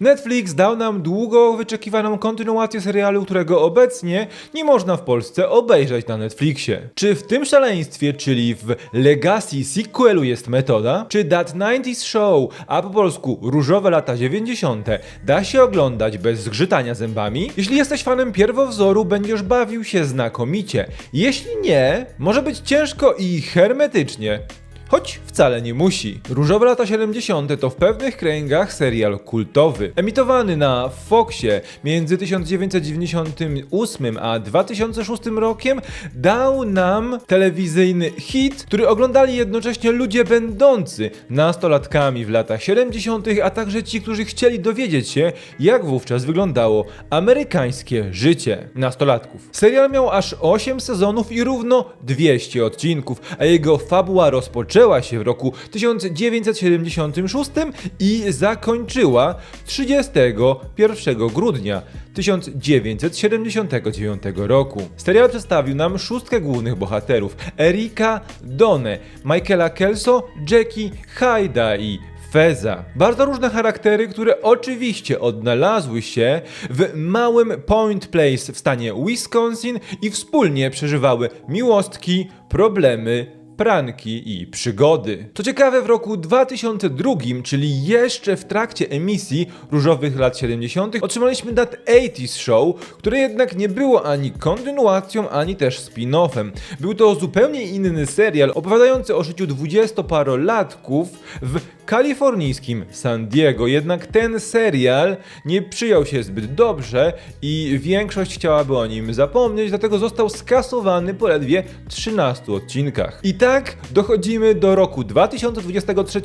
Netflix dał nam długo wyczekiwaną kontynuację serialu, którego obecnie nie można w Polsce obejrzeć na Netflixie. Czy w tym szaleństwie, czyli w Legacy sequelu jest metoda? Czy That 90s Show, a po polsku Różowe lata 90. da się oglądać bez zgrzytania zębami? Jeśli jesteś fanem pierwowzoru, będziesz bawił się znakomicie. Jeśli nie, może być ciężko i hermetycznie. Choć wcale nie musi. Różowe lata 70. to w pewnych kręgach serial kultowy. Emitowany na Foxie między 1998 a 2006 rokiem dał nam telewizyjny hit, który oglądali jednocześnie ludzie będący nastolatkami w latach 70., a także ci, którzy chcieli dowiedzieć się, jak wówczas wyglądało amerykańskie życie nastolatków. Serial miał aż 8 sezonów i równo 200 odcinków, a jego fabuła rozpoczęła się w roku 1976 i zakończyła 31 grudnia 1979 roku. Serial przedstawił nam szóstkę głównych bohaterów: Erika, Donę, Michaela Kelso, Jackie, Hyda i Feza. Bardzo różne charaktery, które oczywiście odnalazły się w małym Point Place w stanie Wisconsin i wspólnie przeżywały miłostki, problemy, pranki i przygody. Co ciekawe, w roku 2002, czyli jeszcze w trakcie emisji Różowych lat 70., otrzymaliśmy That 80s Show, które jednak nie było ani kontynuacją, ani też spin-offem. Był to zupełnie inny serial opowiadający o życiu dwudziestoparolatków w kalifornijskim San Diego. Jednak ten serial nie przyjął się zbyt dobrze i większość chciałaby o nim zapomnieć, dlatego został skasowany po ledwie 13 odcinkach. I tak dochodzimy do roku 2023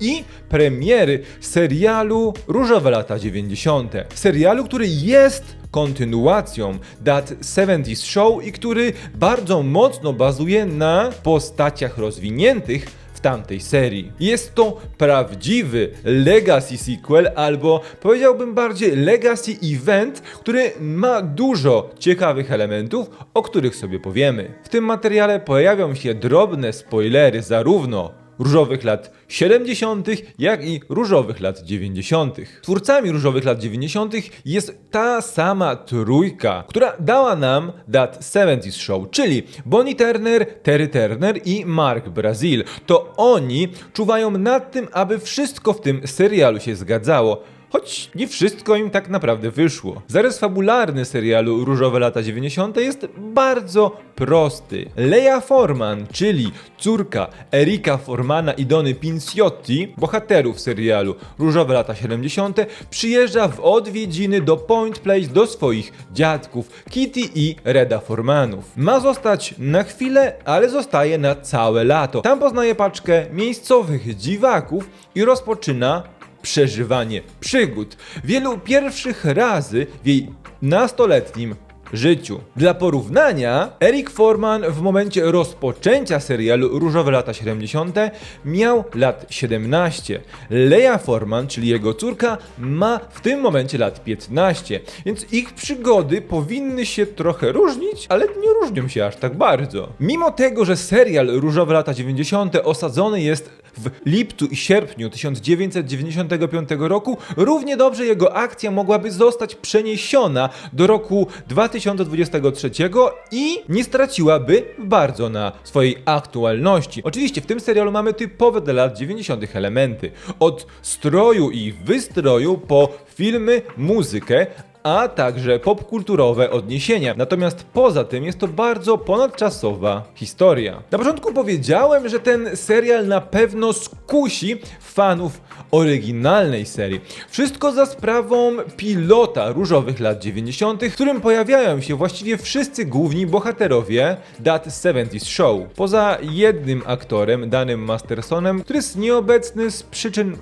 i premiery serialu Różowe lata 90. Serialu, który jest kontynuacją That 70s Show i który bardzo mocno bazuje na postaciach rozwiniętych tamtej serii. Jest to prawdziwy Legacy sequel, albo powiedziałbym bardziej Legacy Event, który ma dużo ciekawych elementów, o których sobie powiemy. W tym materiale pojawią się drobne spoilery zarówno różowych lat 70., jak i różowych lat 90. Twórcami różowych lat 90. jest ta sama trójka, która dała nam That 70s Show, czyli Bonnie Turner, Terry Turner i Mark Brazil. To oni czuwają nad tym, aby wszystko w tym serialu się zgadzało. Choć nie wszystko im tak naprawdę wyszło. Zarys fabularny serialu Różowe lata 90. jest bardzo prosty. Leia Forman, czyli córka Erika Formana i Dony Pinciotti, bohaterów serialu Różowe lata 70., przyjeżdża w odwiedziny do Point Place do swoich dziadków Kitty i Reda Formanów. Ma zostać na chwilę, ale zostaje na całe lato. Tam poznaje paczkę miejscowych dziwaków i rozpoczyna przeżywanie przygód. Wielu pierwszych razy w jej nastoletnim życiu. Dla porównania, Eric Forman w momencie rozpoczęcia serialu Różowe lata 70. miał lat 17. Leia Forman, czyli jego córka, ma w tym momencie lat 15, więc ich przygody powinny się trochę różnić, ale nie różnią się aż tak bardzo. Mimo tego, że serial Różowe lata 90. osadzony jest w lipcu i sierpniu 1995 roku, równie dobrze jego akcja mogłaby zostać przeniesiona do roku 2023 i nie straciłaby bardzo na swojej aktualności. Oczywiście w tym serialu mamy typowe dla lat 90. elementy. Od stroju i wystroju po filmy, muzykę, a także popkulturowe odniesienia. Natomiast poza tym jest to bardzo ponadczasowa historia. Na początku powiedziałem, że ten serial na pewno skusi fanów oryginalnej serii. Wszystko za sprawą pilota różowych lat 90., w którym pojawiają się właściwie wszyscy główni bohaterowie That 70s Show. Poza jednym aktorem, Danym Mastersonem, który jest nieobecny z przyczyn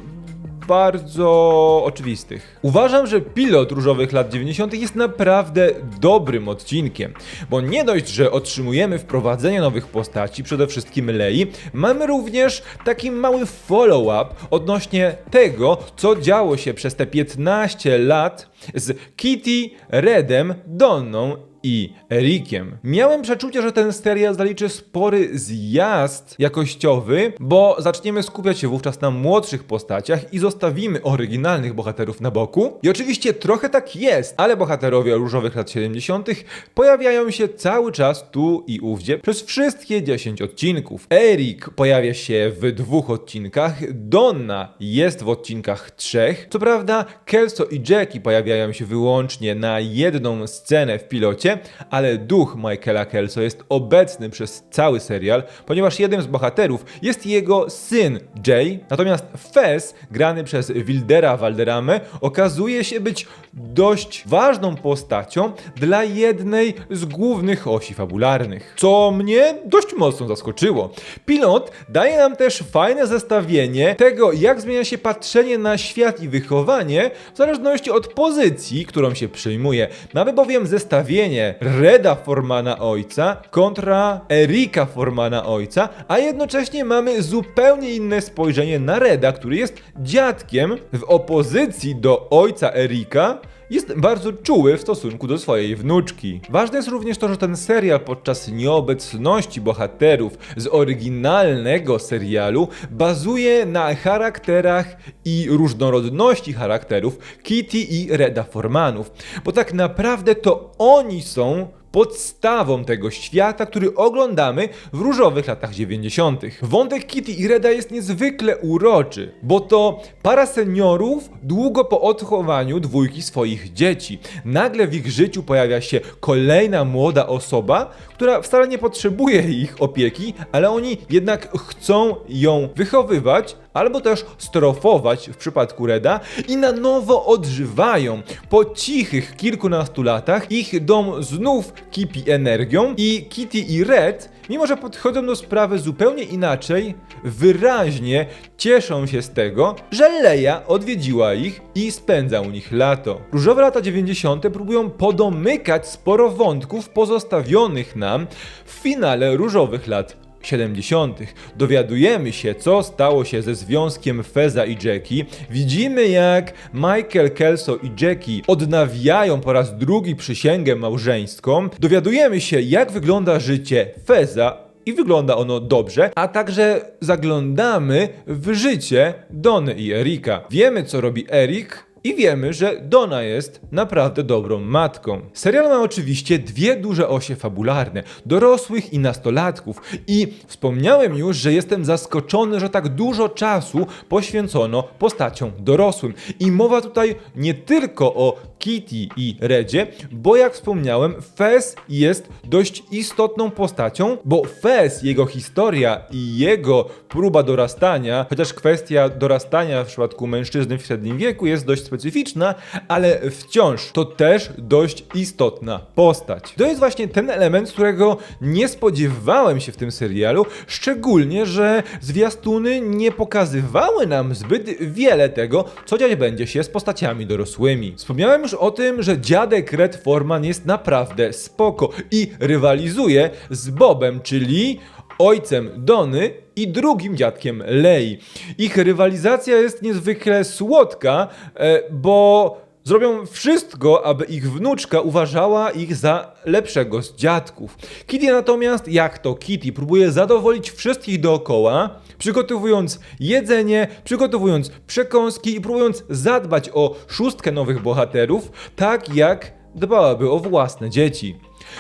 bardzo oczywistych. Uważam, że pilot różowych lat 90. jest naprawdę dobrym odcinkiem, bo nie dość, że otrzymujemy wprowadzenie nowych postaci, przede wszystkim Lei, mamy również taki mały follow-up odnośnie tego, co działo się przez te 15 lat z Kitty, Redem, Donną i Erikiem. Miałem przeczucie, że ten serial zaliczy spory zjazd jakościowy, bo zaczniemy skupiać się wówczas na młodszych postaciach i zostawimy oryginalnych bohaterów na boku. I oczywiście trochę tak jest, ale bohaterowie różowych lat 70. pojawiają się cały czas tu i ówdzie przez wszystkie 10 odcinków. Erik pojawia się w dwóch odcinkach, Donna jest w odcinkach trzech. Co prawda, Kelso i Jackie pojawiają się wyłącznie na jedną scenę w pilocie, ale duch Michaela Kelso jest obecny przez cały serial, ponieważ jednym z bohaterów jest jego syn Jay, natomiast Fez, grany przez Wildera Valderame, okazuje się być dość ważną postacią dla jednej z głównych osi fabularnych, co mnie dość mocno zaskoczyło. Pilot daje nam też fajne zestawienie tego, jak zmienia się patrzenie na świat i wychowanie w zależności od pozycji, którą się przyjmuje. Mamy bowiem zestawienie Reda Formana ojca kontra Erika Formana ojca, a jednocześnie mamy zupełnie inne spojrzenie na Reda, który jest dziadkiem w opozycji do ojca Erika, jest bardzo czuły w stosunku do swojej wnuczki. Ważne jest również to, że ten serial podczas nieobecności bohaterów z oryginalnego serialu bazuje na charakterach i różnorodności charakterów Kitty i Reda Formanów, bo tak naprawdę to oni są podstawą tego świata, który oglądamy w różowych latach 90. Wątek Kitty i Reda jest niezwykle uroczy, bo to para seniorów długo po odchowaniu dwójki swoich dzieci. Nagle w ich życiu pojawia się kolejna młoda osoba, która wcale nie potrzebuje ich opieki, ale oni jednak chcą ją wychowywać, albo też strofować w przypadku Reda i na nowo odżywają. Po cichych kilkunastu latach ich dom znów kipi energią i Kitty i Red, mimo że podchodzą do sprawy zupełnie inaczej, wyraźnie cieszą się z tego, że Leia odwiedziła ich i spędza u nich lato. Różowe lata 90. próbują podomykać sporo wątków pozostawionych nam w finale różowych lat 70. Dowiadujemy się, co stało się ze związkiem Feza i Jackie. Widzimy, jak Michael Kelso i Jackie odnawiają po raz drugi przysięgę małżeńską. Dowiadujemy się, jak wygląda życie Feza i wygląda ono dobrze, a także zaglądamy w życie Dony i Erika. Wiemy, co robi Erik, i wiemy, że Donna jest naprawdę dobrą matką. Serial ma oczywiście dwie duże osie fabularne, dorosłych i nastolatków i wspomniałem już, że jestem zaskoczony, że tak dużo czasu poświęcono postaciom dorosłym. I mowa tutaj nie tylko o Kitty i Redzie, bo jak wspomniałem, Fez jest dość istotną postacią, bo Fez, jego historia i jego próba dorastania, chociaż kwestia dorastania w przypadku mężczyzny w średnim wieku jest dość specyficzna, ale wciąż to też dość istotna postać. To jest właśnie ten element, którego nie spodziewałem się w tym serialu, szczególnie, że zwiastuny nie pokazywały nam zbyt wiele tego, co dziać będzie się z postaciami dorosłymi. Wspomniałem już o tym, że dziadek Red Forman jest naprawdę spoko i rywalizuje z Bobem, czyli ojcem Dony i drugim dziadkiem Lei. Ich rywalizacja jest niezwykle słodka, e, bo zrobią wszystko, aby ich wnuczka uważała ich za lepszego z dziadków. Kitty natomiast, jak to Kitty, próbuje zadowolić wszystkich dookoła, przygotowując jedzenie, przygotowując przekąski i próbując zadbać o szóstkę nowych bohaterów, tak jak dbałaby o własne dzieci.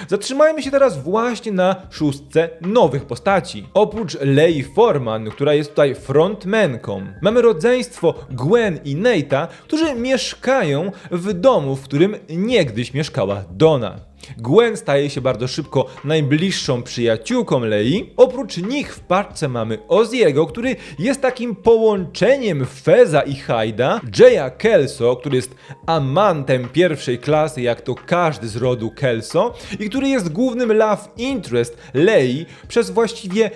Zatrzymajmy się teraz właśnie na szóstce nowych postaci. Oprócz Lei Forman, która jest tutaj frontmenką, mamy rodzeństwo Gwen i Nate'a, którzy mieszkają w domu, w którym niegdyś mieszkała Donna. Gwen staje się bardzo szybko najbliższą przyjaciółką Lei. Oprócz nich w paczce mamy Oziego, który jest takim połączeniem Feza i Hyda, Jaya Kelso, który jest amantem pierwszej klasy, jak to każdy z rodu Kelso, i który jest głównym love interest Lei przez właściwie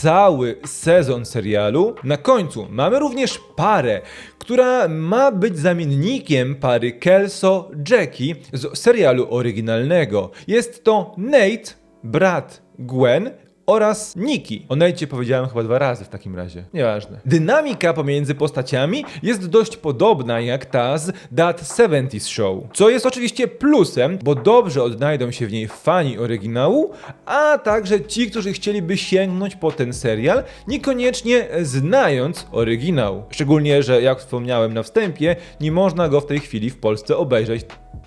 cały sezon serialu. Na końcu mamy również parę, która ma być zamiennikiem pary Kelso-Jackie z serialu oryginalnego. Jest to Nate, brat Gwen oraz Niki. O Nejcie powiedziałem chyba dwa razy w takim razie. Nieważne. Dynamika pomiędzy postaciami jest dość podobna jak ta z That 70s Show. Co jest oczywiście plusem, bo dobrze odnajdą się w niej fani oryginału, a także ci, którzy chcieliby sięgnąć po ten serial, niekoniecznie znając oryginał. Szczególnie, że jak wspomniałem na wstępie, nie można go w tej chwili w Polsce obejrzeć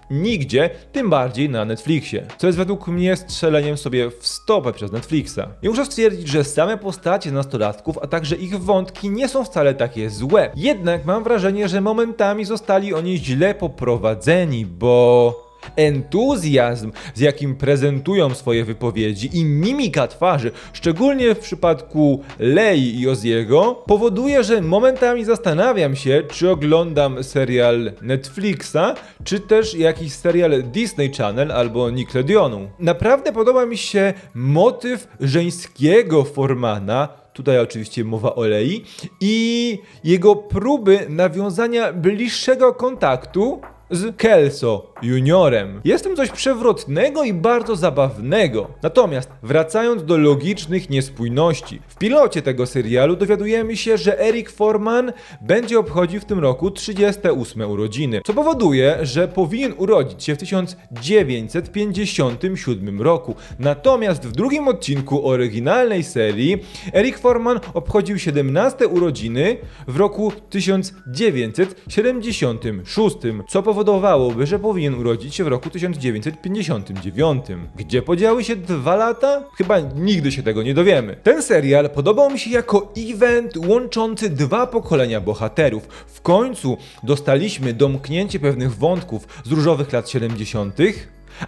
nigdzie, tym bardziej na Netflixie. Co jest według mnie strzeleniem sobie w stopę przez Netflixa. I muszę stwierdzić, że same postacie nastolatków, a także ich wątki nie są wcale takie złe. Jednak mam wrażenie, że momentami zostali oni źle poprowadzeni, bo entuzjazm, z jakim prezentują swoje wypowiedzi i mimika twarzy, szczególnie w przypadku Lei i Oziego, powoduje, że momentami zastanawiam się, czy oglądam serial Netflixa, czy też jakiś serial Disney Channel albo Nickelodeonu. Naprawdę podoba mi się motyw żeńskiego Formana, Tutaj oczywiście mowa o Lei i jego próby nawiązania bliższego kontaktu z Kelso juniorem. Jest w tym coś przewrotnego i bardzo zabawnego. Natomiast wracając do logicznych niespójności. W pilocie tego serialu dowiadujemy się, że Eric Forman będzie obchodził w tym roku 38 urodziny, co powoduje, że powinien urodzić się w 1957 roku. Natomiast w drugim odcinku oryginalnej serii Eric Forman obchodził 17 urodziny w roku 1976, co powodowałoby, że urodzić się w roku 1959. Gdzie podziały się dwa lata? Chyba nigdy się tego nie dowiemy. Ten serial podobał mi się jako event łączący dwa pokolenia bohaterów. W końcu dostaliśmy domknięcie pewnych wątków z różowych lat 70.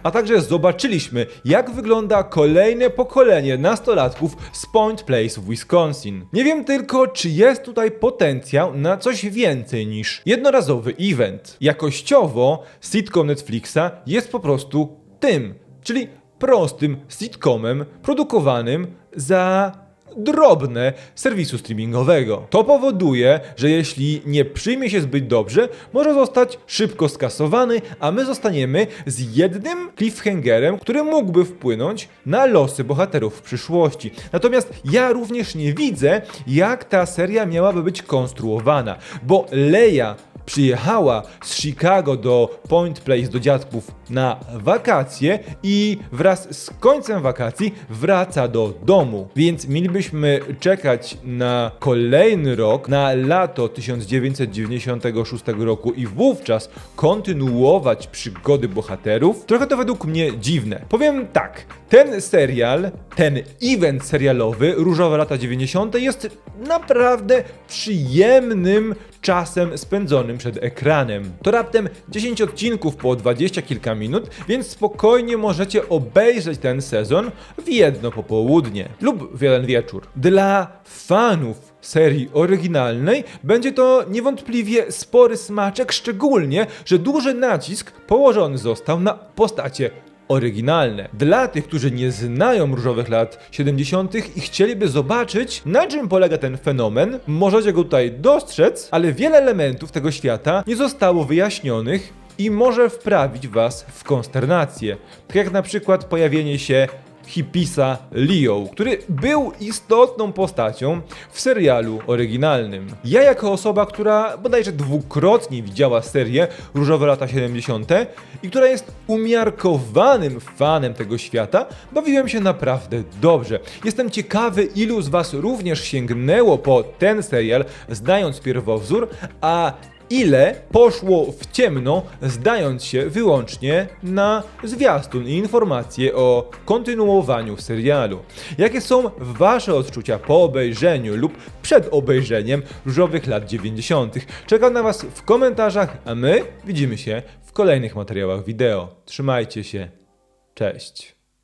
A także zobaczyliśmy, jak wygląda kolejne pokolenie nastolatków z Point Place w Wisconsin. Nie wiem tylko, czy jest tutaj potencjał na coś więcej niż jednorazowy event. Jakościowo sitcom Netflixa jest po prostu tym, czyli prostym sitcomem produkowanym za drobne serwisu streamingowego. To powoduje, że jeśli nie przyjmie się zbyt dobrze, może zostać szybko skasowany, a my zostaniemy z jednym cliffhangerem, który mógłby wpłynąć na losy bohaterów w przyszłości. Natomiast ja również nie widzę, jak ta seria miałaby być konstruowana, bo Leia przyjechała z Chicago do Point Place do dziadków na wakacje i wraz z końcem wakacji wraca do domu. Więc mielibyśmy czekać na kolejny rok, na lato 1996 roku i wówczas kontynuować przygody bohaterów. Trochę to według mnie dziwne. Powiem tak, ten serial, ten event serialowy Różowe lata 90 jest naprawdę przyjemnym czasem spędzonym przed ekranem. To raptem 10 odcinków po 20 kilka minut, więc spokojnie możecie obejrzeć ten sezon w jedno popołudnie lub w jeden wieczór. Dla fanów serii oryginalnej będzie to niewątpliwie spory smaczek, szczególnie, że duży nacisk położony został na postacie oryginalne. Dla tych, którzy nie znają różowych lat 70. i chcieliby zobaczyć, na czym polega ten fenomen, możecie go tutaj dostrzec, ale wiele elementów tego świata nie zostało wyjaśnionych i może wprawić was w konsternację. Tak jak na przykład pojawienie się hipisa Leo, który był istotną postacią w serialu oryginalnym. Ja jako osoba, która bodajże dwukrotnie widziała serię Różowe lata 70. i która jest umiarkowanym fanem tego świata, bawiłem się naprawdę dobrze. Jestem ciekawy, ilu z was również sięgnęło po ten serial, znając pierwowzór, a ile poszło w ciemno, zdając się wyłącznie na zwiastun i informacje o kontynuowaniu serialu. Jakie są Wasze odczucia po obejrzeniu lub przed obejrzeniem różowych lat 90. Czekam na Was w komentarzach, a my widzimy się w kolejnych materiałach wideo. Trzymajcie się. Cześć.